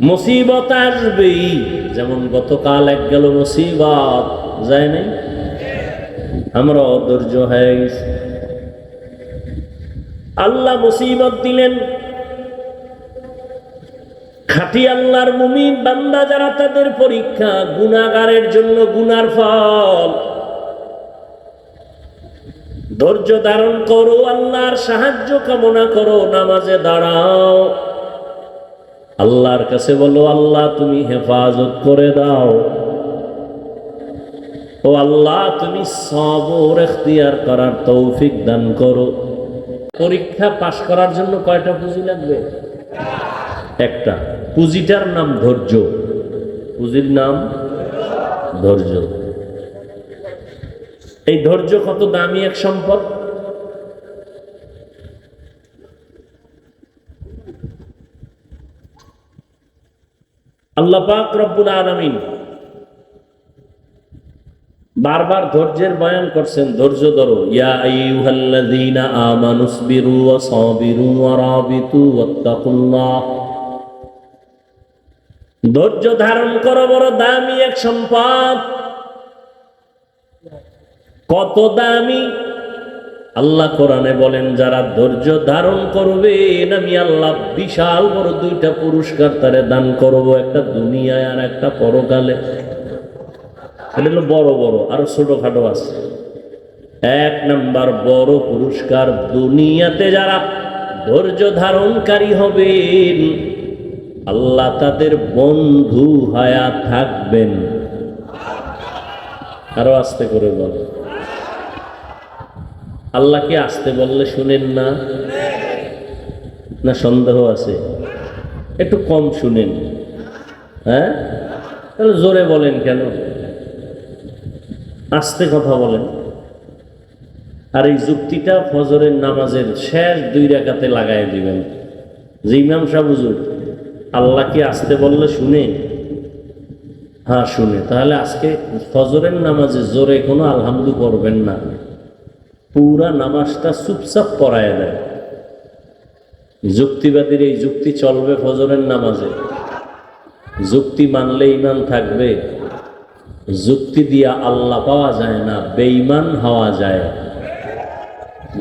মুসিবত আসবেই। যেমন গতকাল এক গেল মুসিবত। যায় নাই? আমরা অধৈর্য হয়ে গেছি। আল্লাহ মুসিবত দিলেন। খাটি আল্লাহর মুমিন বান্দা যারা তাদের পরীক্ষা গুনাগারের জন্য গুনার ফল। ধৈর্য ধারণ করো, আল্লাহর সাহায্য কামনা করো, নামাজে দাঁড়াও। আল্লাহর কাছে বলো, আল্লাহ তুমি হেফাজত করে দাও। ও আল্লাহ, তুমি সবর এখতিয়ার করার তৌফিক দান করো। পরীক্ষা পাশ করার জন্য কয়টা পুঁজি লাগবে? একটা। পুঁজিটার নাম ধৈর্য। পুঁজির নাম ধৈর্য। এই ধৈর্য কত দামি এক সম্পদ আল্লাহ পাক রব্বুল আলামিন বারবার ধৈর্যের বয়ান করছেন, ধৈর্য ধরো। ধৈর্য ধারণ করো, বড় দামি এক সম্পদ। কত দামি আল্লাহ কোরআনে বলেন, যারা ধৈর্য ধারণ করবে, আমি আল্লাহ বিশাল বড় দুইটা পুরস্কার তারে দান করব, একটা দুনিয়ায় আর একটা পরকালে। বড় বড়, আরও ছোটখাটো আছে। এক নাম্বার বড় পুরস্কার, দুনিয়াতে যারা ধৈর্য ধারণকারী হবেন, আল্লাহ তাদের বন্ধু হায়া থাকবেন। আরও আস্তে করে বল। আল্লাহকে আসতে বললে শুনেন না? না সন্দেহ আছে? একটু কম শুনেন। হ্যাঁ? তাহলে জোরে বলেন কেন? আস্তে কথা বলেন। আর এই যুক্তিটা ফজরের নামাজের শেষ দুই রেখাতে লাগাই দিবেন। যে ইমাম সাহেব, হুজুর, আল্লাহকে আসতে বললে শুনে? হ্যাঁ শুনে। তাহলে আজকে ফজরের নামাজে জোরে কোনো আলহামদু করবেন না। পুরা নামাজটা চুপচাপ পড়ায় দেয়। যুক্তিবাদীর এই যুক্তি চলবে ফজরের নামাজে। যুক্তি মানলে ইমান থাকবে। যুক্তি দিয়া আল্লাহ পাওয়া যায় না, বেঈমান হওয়া যায়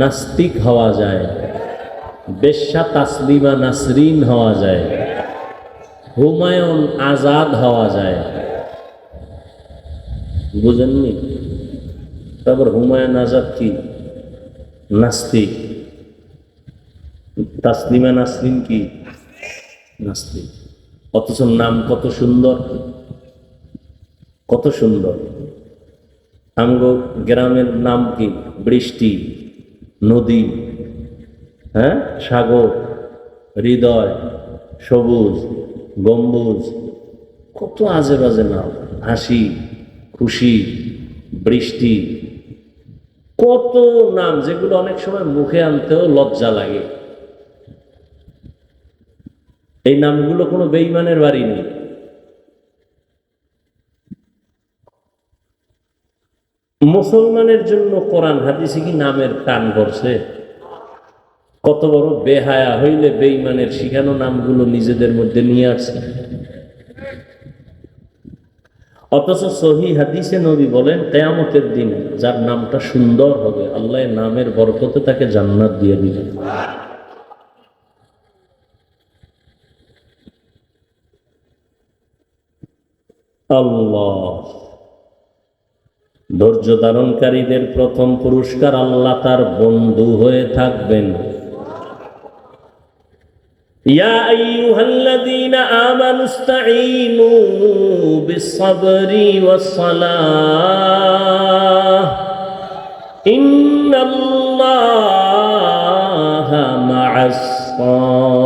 নাস্তিক হওয়া যায় বেশ্যা তাসলিমা নাসরিন হওয়া যায় হুমায়ুন আজাদ হওয়া যায় বুঝেননি? তারপর হুমায়ুন আজাদ কি? নাস্তিক। তাসলিমা নাসরিন কি? নাস্তিক। অথচ নাম কত সুন্দর। কত সুন্দর। আমগো গ্রামের নাম কি? বৃষ্টি, নদী হ্যাঁ? সাগর, হৃদয়, সবুজ, গম্বুজ। কত আজে বাজে নাম। হাসি, খুশি, বৃষ্টি। কত নাম যেগুলো অনেক সময় মুখে আনতেও লজ্জা লাগে। এই নামগুলো কোনো বেইমানের বাড়ি নেই। মুসলমানের জন্য কোরআন হাদিসে কি নামের টান করছে কত বড় বেহায়া হইলে বেইমানের শিখানো নামগুলো নিজেদের মধ্যে নিয়ে আসছে অথচ সহি হাদিসে নবী বলেন, কেয়ামতের দিন যার নামটা সুন্দর হবে, আল্লাহ নামের বরকতে তাকে জান্নাত দিয়ে দিবেন আল্লাহ। ধৈর্য ধারণকারীদের প্রথম পুরস্কার আল্লাহ তার বন্ধু হয়ে থাকবেন। يا أيها الذين آمنوا استعينوا بالصبر والصلاة إن الله مع الصابرين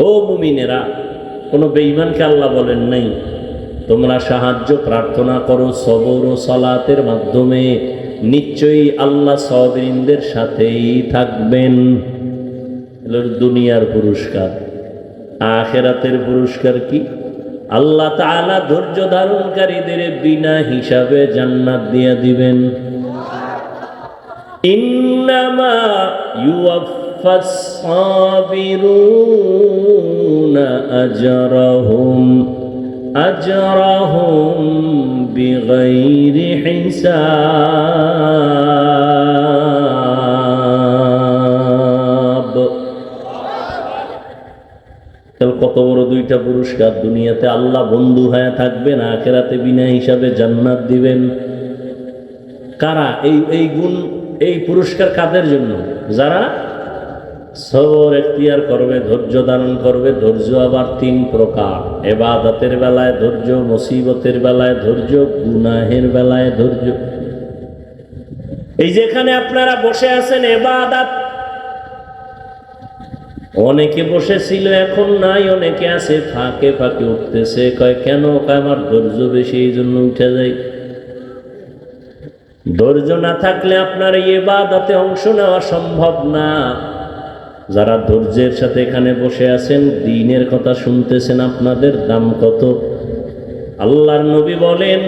ও মুমিনেরা কোনো বেঈমানকে আল্লাহ বলেন নাই তোমরা সাহায্য, প্রার্থনা করো সবর ও সলাতের মাধ্যমে। নিশ্চয়ই আল্লাহ সবরিনদের সাথেই থাকবেন। দুনিয়ার পুরস্কার, আখেরাতের পুরস্কার কি? আল্লাহ তালা ধৈর্য ধারণকারীদের বিনা হিসাবে জান্নাত দিয়া দিবেন। ইন্নামা ইউফাস আজরাহুম। أجرهم أجرهم بغير حساب কাল কত বড় দুইটা পুরস্কার দুনিয়াতে আল্লাহ বন্ধু হয়ে থাকবেন আখেরাতে বিনা হিসাবে জান্নাত দিবেন কারা এই এই গুণ এই পুরস্কার কাদের জন্য যারা সবর এখতিয়ার করবে, ধৈর্য ধারণ করবে, ধৈর্য আবার তিন প্রকার। এবাদতের বেলায় ধৈর্য, মুসিবতের বেলায় ধৈর্য, গুনাহের বেলায় ধৈর্য। এই যেখানে আপনারা বসে আছেন এবাদাত। অনেকে বসেছিল, এখন নাই, অনেকে আছে, ফাঁকে ফাঁকে উঠতেছে, কয়, কেন আমার ধৈর্য বেশি, এই জন্য উঠে যায় ধৈর্য না থাকলে আপনার এই বাদাতে অংশ নেওয়া সম্ভব না। যারা ধৈর্যের সাথে এখানে বসে আছেন, দিনের কথা শুনতেছেন আপনাদের দাম কত? আল্লাহর নবী বলেন,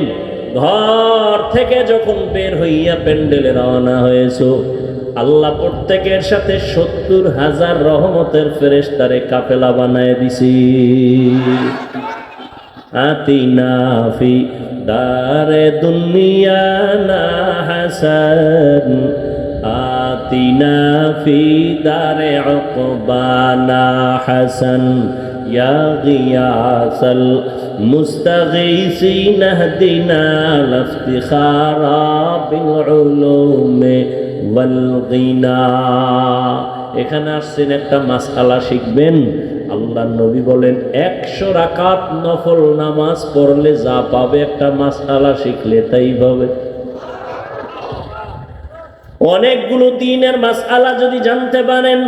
ঘর থেকে যখন বের হইয়া প্যান্ডেলে রওনা হয়েছো, আল্লাহ প্রত্যেকের সাথে সত্তর হাজার রহমতের ফেরেশতারে কাপেলা বানায় দিছি। আতিনা ফি দারে দুনিয়া না হাসান। আতিনা ফি দারে উকবানা হাসান ইয়া গিয়াসাল মুস্তাগীসিন اهدنا لافتخارا بالعلوم والغنى এখানে আসছেন একটা মাসআলা শিখবেন আল্লাহ নবী বলেন একশো রাকাত নফল নামাজ পড়লে যা পাবে একটা মাসআলা শিখলে তাই পাবে অনেকগুলো দিনের মাসআলা যদি জানতে পারেন,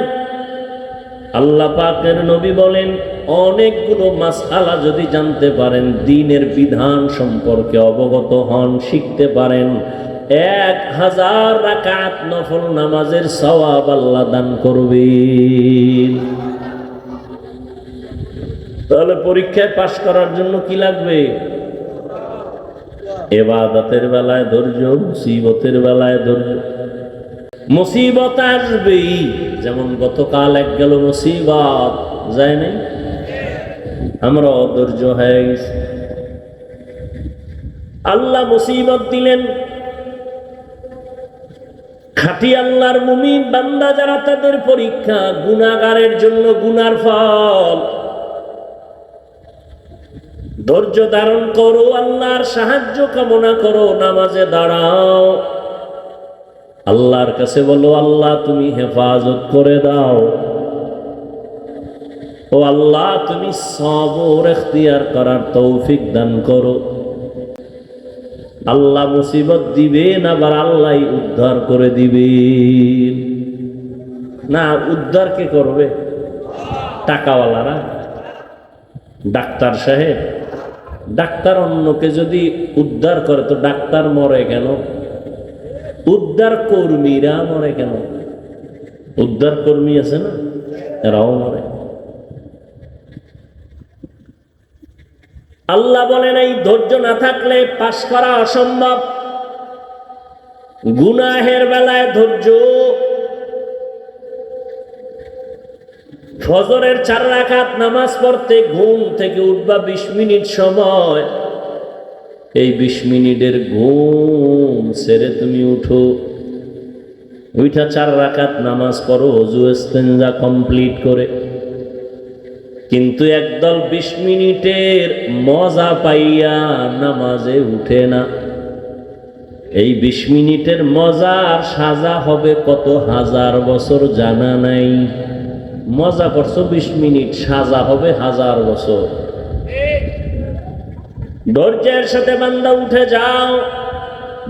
আল্লাহ পাকের নবী বলেন, অনেকগুলো মাসআলা যদি জানতে পারেন, দিনের বিধান সম্পর্কে অবগত হন, শিখতে পারেন। এক হাজার রাকাত নফল নামাজের সওয়াব আল্লাহ দান করবেন। তাহলে পরীক্ষায় পাশ করার জন্য কি লাগবে? এবাদতের বেলায় ধৈর্য, মুসিবতের বেলায় ধৈর্য। মুসিবত আসবেই। যেমন গতকাল এক গেল মুসিবত। যায় নাই? আমরা অধৈর্য হয়ে গেছি। আল্লাহ মুসিবত দিলেন। খাটি আল্লাহর মুমিন বান্দা যারা তাদের পরীক্ষা গুনাগারের জন্য গুনার ফল। ধৈর্য ধারণ করো, আল্লাহর সাহায্য কামনা করো, নামাজে দাঁড়াও। আল্লাহর কাছে বলো, আল্লাহ, তুমি হেফাজত করে দাও। ও আল্লাহ, তুমি সবর এখতিয়ার করার তৌফিক দান করো। আল্লাহ মুসিবত দিবেন, আবার আল্লাহ উদ্ধার করে দিবেন। না, উদ্ধার কে করবে? টাকাওয়ালারা? ডাক্তার সাহেব, ডাক্তার অন্যকে যদি উদ্ধার করে, তো ডাক্তার মরে কেন উদ্ধার কর্মীরা মরে কেন? উদ্ধার কর্মী আছে না? এরাও মরে। আল্লাহ বলেন, এই ধৈর্য না থাকলে পাশ করা অসম্ভব। গুনাহের বেলায় ধৈর্য। ফজরের চার রাখাত নামাজ পড়তে ঘুম থেকে উঠবা বিশ মিনিট সময়। এই বিশ মিনিটের ঘুম সেরে তুমি উঠো। উইঠা চার রাকাত নামাজ পড়ো অজু এস্তেঞ্জা কমপ্লিট করে। কিন্তু একদল বিশ মিনিটের মজা পাইয়া নামাজে উঠে না। এই বিশ মিনিটের মজার সাজা হবে কত হাজার বছর জানা নাই। মজা করছ বিশ মিনিট, সাজা হবে হাজার বছর। ধৈর্যের সাথে বান্দা উঠে যাও।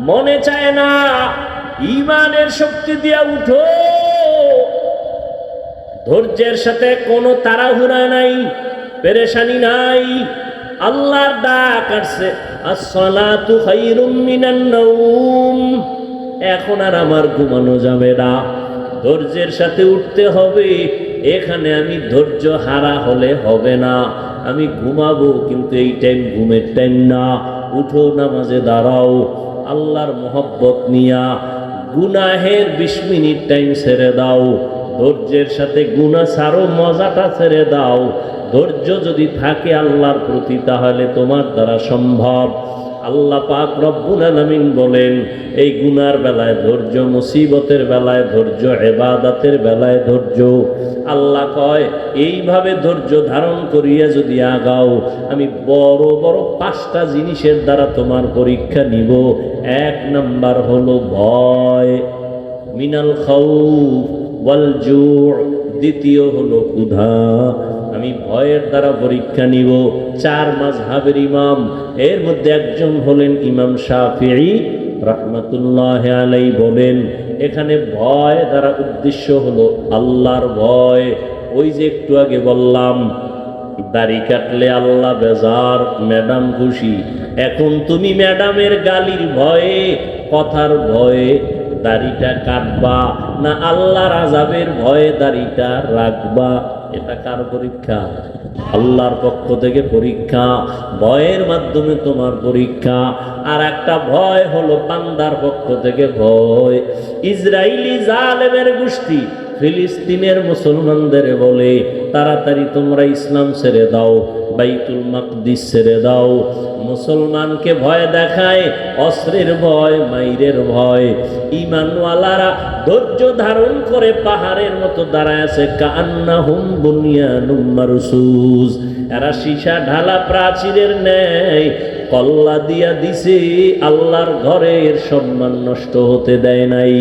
মনে চায় না ইমানের শক্তি দিয়া উঠো। ধৈর্যের সাথে কোনো তাড়াহুড়া নাই, পেরেশানি নাই। আল্লাহর ডাক আসছে এখন আর আমার ঘুমানো যাবে না। ধৈর্যের সাথে উঠতে হবে, এখানে আমি ধৈর্য হারা হলে হবে না। আমি ঘুমাবো, কিন্তু এই টাইম ঘুমের টাইম না। উঠো, নামাজে দাঁড়াও। আল্লাহর মোহব্বত নিয়া গুনাহের বিশ মিনিট টাইম ছেড়ে দাও। ধৈর্যের সাথে গুণা ছাড়ো, মজাটা ছেড়ে দাও। ধৈর্য যদি থাকে আল্লাহর প্রতি, তাহলে তোমার দ্বারা সম্ভব। আল্লাহ পাক রব্বুল আলামিন বলেন, এই গুনার বেলায় ধৈর্য, মুসিবতের বেলায় ধৈর্য এবাদাতের বেলায় ধৈর্য। আল্লাহ কয়, এইভাবে ধৈর্য ধারণ করিয়া যদি আগাও, আমি বড় বড় পাঁচটা জিনিসের দ্বারা তোমার পরীক্ষা নিব। এক নাম্বার হলো ভয়, মিনাল খাউফ ওয়াল দ্বিতীয় হলো ক্ষুধা আমি ভয়ের দ্বারা পরীক্ষা নিব। চার মাযহাবের ইমাম, এর মধ্যে একজন হলেন ইমাম শাফিঈ রহমতুল্লাহ আলাই বলেন, এখানে ভয় দ্বারা উদ্দেশ্য হলো আল্লাহর ভয়। ওই যে একটু আগে বললাম, দাড়ি কাটলে আল্লাহ বেজার, ম্যাডাম খুশি। এখন তুমি ম্যাডামের গালির ভয়ে, কথার ভয়ে দাড়িটা কাটবা, না আল্লাহর আজাবের ভয়ে দাড়িটা রাখবা? এটা কার পরীক্ষা? আল্লাহর পক্ষ থেকে পরীক্ষা। ভয়ের মাধ্যমে তোমার পরীক্ষা। আর একটা ভয় হলো পান্দার পক্ষ থেকে ভয়। ইসরায়েলি জালেমের গোষ্ঠী ফিলিস্তিনের মুসলমানদের বলে, তাড়াতাড়ি তোমরা ইসলাম ছেড়ে দাও। বাইতুল মাকদিস ছেড়ে দাও। মুসলমানকে ভয় দেখায় অস্ত্রের ভয়, মাইরের ভয়। ইমানওয়ালারা ধৈর্য ধারণ করে পাহাড়ের মতো দাঁড়ায় আছে কান্না হুম মারসুস এরা সীসা ঢালা প্রাচীরের ন্যায়, কল্লা দিয়া দিছে, আল্লাহর ঘরের সম্মান নষ্ট হতে দেয় নাই।